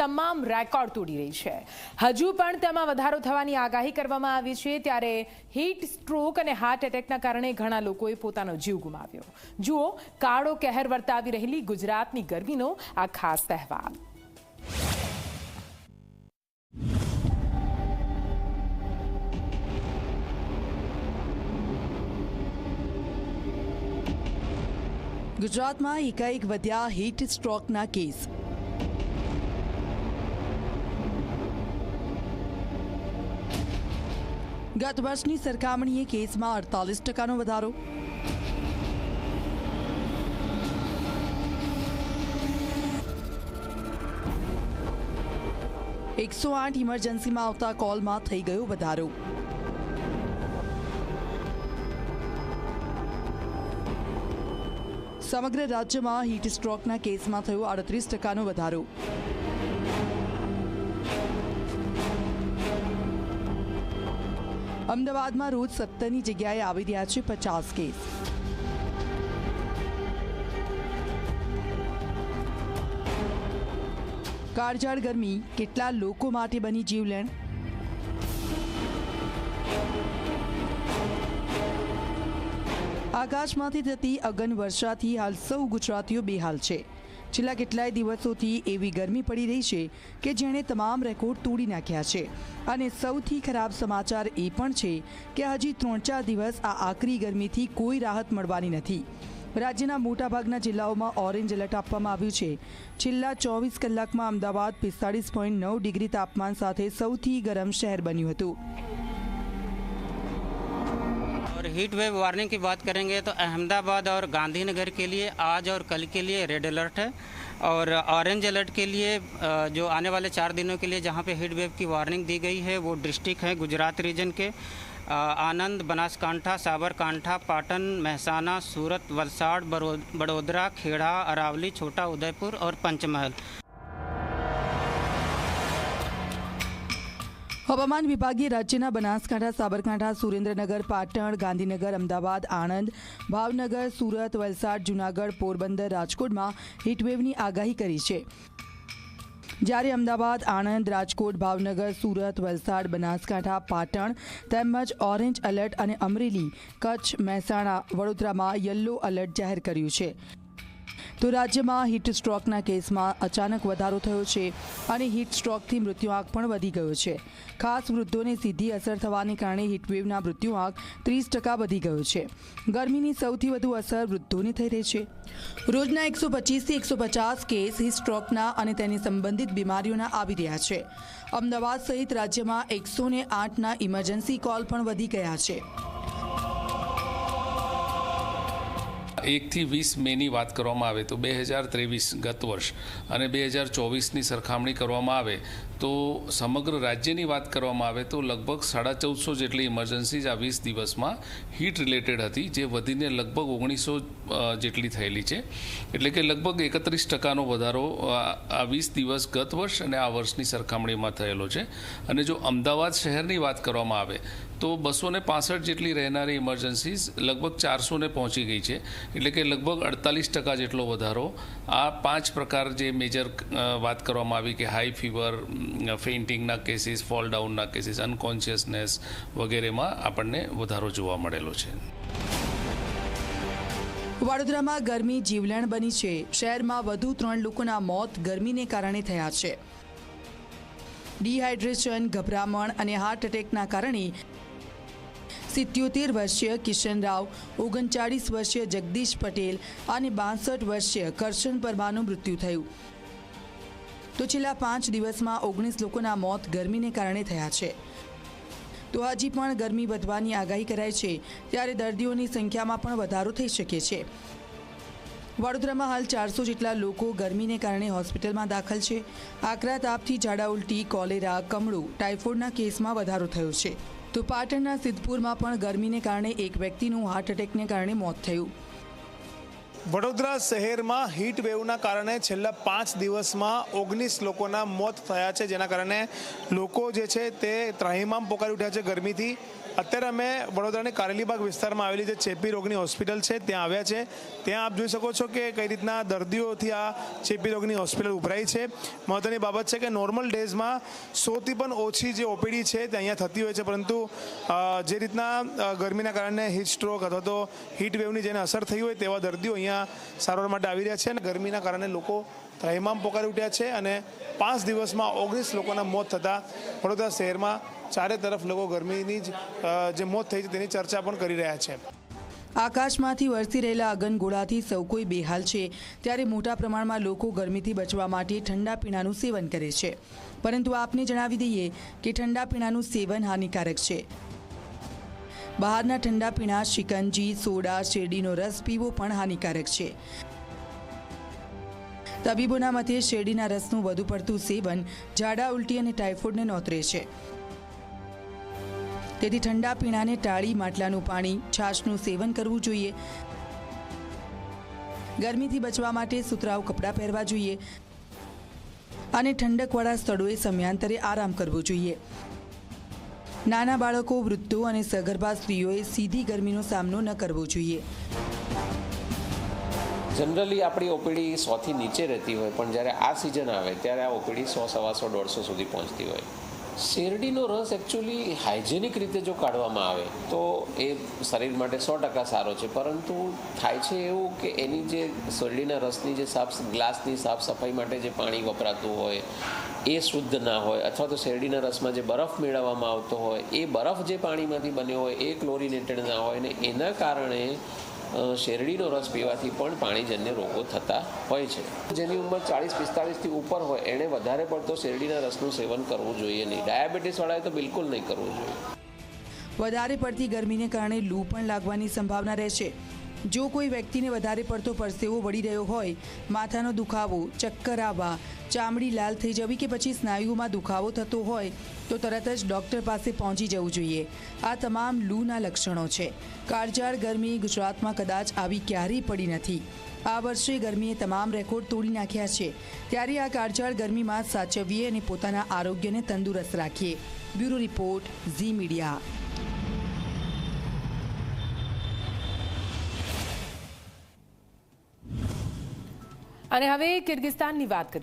તમામ રેકોર્ડ તોડી રહી છે. હજુ પણ તેમાં વધારો થવાની આગાહી કરવામાં આવી છે ત્યારે હીટ સ્ટ્રોક અને હાર્ટ એટેકના કારણે ઘણા લોકોએ પોતાનો જીવ ગુમાવ્યો. જુઓ, કાળો કહેર વર્તાવી રહેલી ગુજરાતની ગરમીનો આ ખાસ તહેવાર ગુજરાતમાં એકાએક વધ્યા હીટ સ્ટ્રોકના કેસ. ગત વર્ષની સરખામણીએ કેસમાં અડતાલીસ ટકાનો વધારો. એકસો આઠ ઇમરજન્સીમાં આવતા કોલમાં થઈ ગયો વધારો. સમગ્ર રાજ્યમાં હીટ સ્ટ્રોકના કેસમાં થયો આડત્રીસ ટકાનો વધારો. અમદાવાદમાં રોજ સત્તરની જગ્યાએ આવી રહ્યા છે પચાસ કેસ. કાળઝાળ ગરમી કેટલા લોકો માટે બની જીવલેણ? આકાશમાંથી થતી અગન વર્ષાથી હાલ સૌ ગુજરાતીઓ બેહાલ છે. છેલ્લા કેટલાય દિવસોથી એવી ગરમી પડી રહી છે કે જેણે તમામ રેકોર્ડ તોડી નાખ્યા છે. અને સૌથી ખરાબ સમાચાર એ પણ છે કે હજી ત્રણ ચાર દિવસ આ આકરી ગરમીથી કોઈ રાહત મળવાની નથી. રાજ્યના મોટાભાગના જિલ્લાઓમાં ઓરેન્જ એલર્ટ આપવામાં આવ્યું છે. છેલ્લા ચોવીસ કલાકમાં અમદાવાદ પિસ્તાળીસ પોઈન્ટ નવ ડિગ્રી તાપમાન સાથે સૌથી ગરમ શહેર બન્યું હતું. हीट वेव वार्निंग की बात करेंगे तो अहमदाबाद और गांधीनगर के लिए आज और कल के लिए रेड अलर्ट है और ऑरेंज अलर्ट के लिए जो आने वाले चार दिनों के लिए जहाँ पे हीट वेव की वार्निंग दी गई है, वो डिस्ट्रिक्ट है गुजरात रीजन के। आनंद, बनासकांठा, साबरकांठा, पाटन, महसाना, सूरत, वलसाड़ बड़ोदरा, खेड़ा, अरावली, छोटा उदयपुर और पंचमहल। હવામાન વિભાગે રાજ્યના બનાસકાંઠા, સાબરકાંઠા, સુરેન્દ્રનગર, પાટણ, ગાંધીનગર, અમદાવાદ, આણંદ, ભાવનગર, સુરત, વલસાડ, જૂનાગઢ, પોરબંદર, રાજકોટમાં હીટવેવની આગાહી કરી છે. જ્યારે અમદાવાદ, આણંદ, રાજકોટ, ભાવનગર, સુરત, વલસાડ, બનાસકાંઠા, પાટણ તેમજ ઓરેન્જ એલર્ટ અને અમરેલી, કચ્છ, મહેસાણા, વડોદરામાં યલો એલર્ટ જાહેર કર્યું છે. તો રાજ્યમાં હીટ સ્ટ્રોકના કેસમાં અચાનક વધારો થયો છે અને હીટ સ્ટ્રોકથી મૃત્યુઆંક પણ વધી ગયો છે. ખાસ વૃદ્ધોને સીધી અસર થવાને કારણે હીટવેવના મૃત્યુઆંક ત્રીસ ટકા વધી ગયો છે. ગરમીની સૌથી વધુ અસર વૃદ્ધોને થઈ રહી છે. રોજના એકસો પચીસથી એકસો પચાસ કેસ હીટ સ્ટ્રોકના અને તેની સંબંધિત બીમારીઓના આવી રહ્યા છે. અમદાવાદ સહિત રાજ્યમાં એકસો ને આઠના ઇમરજન્સી કોલ પણ વધી ગયા છે. એકથી વીસ મેની વાત કરવામાં આવે તો બે હજાર ત્રેવીસ ગત વર્ષ અને બે હજાર ચોવીસની સરખામણી કરવામાં આવે તો સમગ્ર રાજ્યની વાત કરવામાં આવે તો લગભગ સાડા ચૌદસો જેટલી ઇમરજન્સીઝ આ વીસ દિવસમાં હીટ રિલેટેડ હતી, જે વધીને લગભગ ઓગણીસો જેટલી થયેલી છે. એટલે કે લગભગ એકત્રીસ ટકાનો વધારો આ વીસ દિવસ ગત વર્ષ અને આ વર્ષની સરખામણીમાં થયેલો છે. અને જો અમદાવાદ શહેરની વાત કરવામાં આવે, તો બસો ને જેટલી રહેનારી ઇમરજન્સીઝ લગભગ ચારસોને પહોંચી ગઈ છે. એટલે કે લગભગ અડતાલીસ ટકા જેટલો વધારો. આ પાંચ પ્રકાર જે મેજર વાત કરવામાં આવી કે હાઈ ફીવર ફેઇન્ટિંગના કેસીસ ફોલ ડાઉનના કેસીસ અનકોન્શિયસનેસ વગેરેમાં આપણને વધારો જોવા મળેલો છે. વડોદરામાં ગરમી જીવલેણ બની છે. શહેરમાં વધુ ત્રણ લોકોના મોત ગરમીને કારણે થયા છે. ડિહાઇડ્રેશન ગભરામણ અને હાર્ટ એટેકના કારણે સિત્યોતેર વર્ષીય કિશન રાવ, ઓગણચાળીસ વર્ષીય જગદીશ પટેલ અને બાસઠ વર્ષીય કરશન પરમાનું મૃત્યુ થયું. તો છેલ્લા પાંચ દિવસમાં ઓગણીસ લોકોના મોત ગરમીને કારણે થયા છે. તો હજી પણ ગરમી વધવાની આગાહી કરાય છે, ત્યારે દર્દીઓની સંખ્યામાં પણ વધારો થઈ શકે છે. વડોદરામાં હાલ ચારસો જેટલા લોકો ગરમીને કારણે હોસ્પિટલમાં દાખલ છે. આકરા તાપથી ઝાડા ઉલટી, કોલેરા, કમળું, ટાઇફોઇડના કેસમાં વધારો થયો છે. તો પાટણના સિદ્ધપુરમાં પણ ગરમીને કારણે એક વ્યક્તિનું હાર્ટ એટેકને કારણે મોત થયું. વડોદરા શહેરમાં હીટ વેવના કારણે છેલ્લા પાંચ દિવસમાં ઓગણીસ લોકોના મોત થયા છે. જેના કારણે લોકો જે છે તે ત્રાહિમામ પોકારી ઉઠ્યા છે ગરમીથી. અત્યારે અમે વડોદરાની કારેલીબાગ વિસ્તારમાં આવેલી જે ચેપી રોગની હોસ્પિટલ છે, ત્યાં આવ્યા છે. ત્યાં આપ જોઈ શકો છો કે કઈ રીતના દર્દીઓથી આ ચેપી રોગની હોસ્પિટલ ઉભરાઈ છે. મહત્વની બાબત છે કે નોર્મલ ડેઝમાં સોથી પણ ઓછી જે ઓપીડી છે, તે અહીંયા થતી હોય છે. પરંતુ જે રીતના ગરમીના કારણે હીટ સ્ટ્રોક અથવા તો હીટ વેવની જેને અસર થઈ હોય તેવા દર્દીઓ અહીંયા સારવાર માટે આવી રહ્યા છે અને ગરમીના કારણે લોકો ત્રાહિમામ પોકારી ઉઠ્યા છે અને પાંચ દિવસમાં ઓગણીસ લોકોના મોત થતાં વડોદરા શહેરમાં ચારે તરફ લોકો ગરમીની જ જે મોત થઈ છે તેની ચર્ચા પણ કરી રહ્યા છે. આકાશમાંથી વરસી રહેલા અગનગોળાથી સૌ કોઈ બેહાલ છે. ત્યારે મોટા પ્રમાણમાં લોકો ગરમીથી બચવા માટે ઠંડા પીણાનું સેવન કરે છે. પરંતુ આપને જણાવી દઈએ કે ઠંડા પીણાનું સેવન હાનિકારક છે. બહારના ઠંડા પીણા શિકંજી સોડા, શેરડીનો રસ પીવો પણ હાનિકારક છે. તબીબોના મતે શેરડીના રસનું વધુ પડતું સેવન ઝાડા ઉલટી અને ટાઇફોઇડને નોતરે છે. તેથી ઠંડા પીણાને ટાળી માટલાનું પાણી, છાશનું સેવન કરવું જોઈએ. ગરમીથી બચવા માટે સુતરાઉ કપડાં પહેરવા જોઈએ. અને ઠંડકવાળા સ્થળોએ સમયાંતરે આરામ કરવો જોઈએ. નાના બાળકો, વૃદ્ધો અને સગર્ભા સ્ત્રીઓએ સીધી ગરમીનો સામનો ન કરવો જોઈએ. જનરલી આપણી ઓપીડી સોથી નીચે રહેતી હોય, પણ જ્યારે આ સિઝન આવે, ત્યારે આ ઓપીડી સો સવાસો દોઢસો સુધી પહોંચતી હોય. શેરડીનો રસ એકચ્યુઅલી હાઇજેનિક રીતે જો કાઢવામાં આવે, તો એ શરીર માટે સો ટકા સારો છે. પરંતુ થાય છે એવું કે એની જે શેરડીના રસની જે સાફ, ગ્લાસની સાફ સફાઈ માટે જે પાણી વપરાતું હોય, એ શુદ્ધ ના હોય, અથવા તો શેરડીના રસમાં જે બરફ મેળવવામાં આવતો હોય, એ બરફ જે પાણીમાંથી બન્યો હોય, એ ક્લોરિનેટેડ ના હોય, ને એના કારણે શેરડીનો રસ પીવાથી પણ પાણીજન્ય રોગો થતા હોય છે. જેની ઉંમર ચાળીસ પિસ્તાળીસથી ઉપર હોય, એણે વધારે પડતો શેરડીના રસનું સેવન કરવું જોઈએ નહીં. ડાયાબિટીસવાળાએ તો બિલકુલ નહીં કરવું જોઈએ. વધારે પડતી ગરમીને કારણે લૂ પણ લાગવાની સંભાવના રહેશે. જો કોઈ વ્યક્તિને વધારે પડતો પરસેવો વળી રહ્યો હોય, માથાનો દુખાવો ચક્કર આવવા ચામડી લાલ થઈ જવી કે પછી સ્નાયુઓમાં દુખાવો થતો હોય, તો તરત જ ડૉક્ટર પાસે પહોંચી જવું જોઈએ. આ તમામ લૂના લક્ષણો છે. કાળઝાળ ગરમી ગુજરાતમાં કદાચ આવી ક્યારેય પડી નથી. આ વર્ષે ગરમીએ તમામ રેકોર્ડ તોડી નાખ્યા છે. ત્યારે આ કાળઝાળ ગરમીમાં સાચવીએ અને પોતાના આરોગ્યને તંદુરસ્ત રાખીએ. Bureau report Zee media. અને હવે કિર્ગિસ્તાનની વાત કરીએ.